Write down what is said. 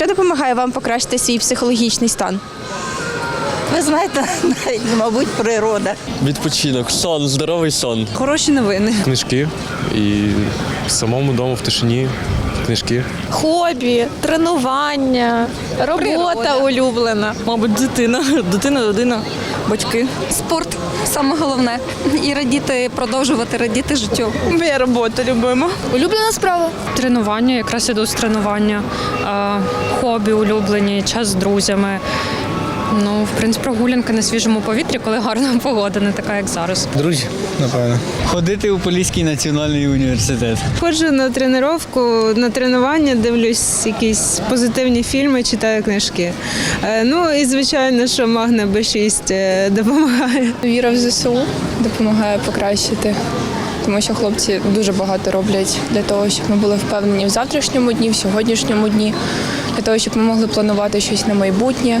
Що допомагає вам покращити свій психологічний стан? Ви знаєте, мабуть, природа. Відпочинок, сон, здоровий сон. Хороші новини. книжки і в самому дому в тишині книжки. Хобі, тренування, робота улюблена. Мабуть, дитина, дитина, родина, батьки. Спорт саме головне. І радіти, продовжувати радіти життю. Моя робота любима. Улюблена справа. Тренування, якраз іду з тренування, е, хобі улюблені, час з друзями. Ну, в принципі, прогулянка на свіжому повітрі, коли гарна погода, не така, як зараз. Друзі, напевно. Ходити у Поліський національний університет. Ходжу на тренування, на тренування, дивлюсь якісь позитивні фільми, читаю книжки. Е, Ну і звичайно, що Магна Б6 е, допомагає. Віра в ЗСУ допомагає покращити, тому що хлопці дуже багато роблять для того, щоб ми були впевнені в завтрашньому дні, в сьогоднішньому дні, для того, щоб ми могли планувати щось на майбутнє.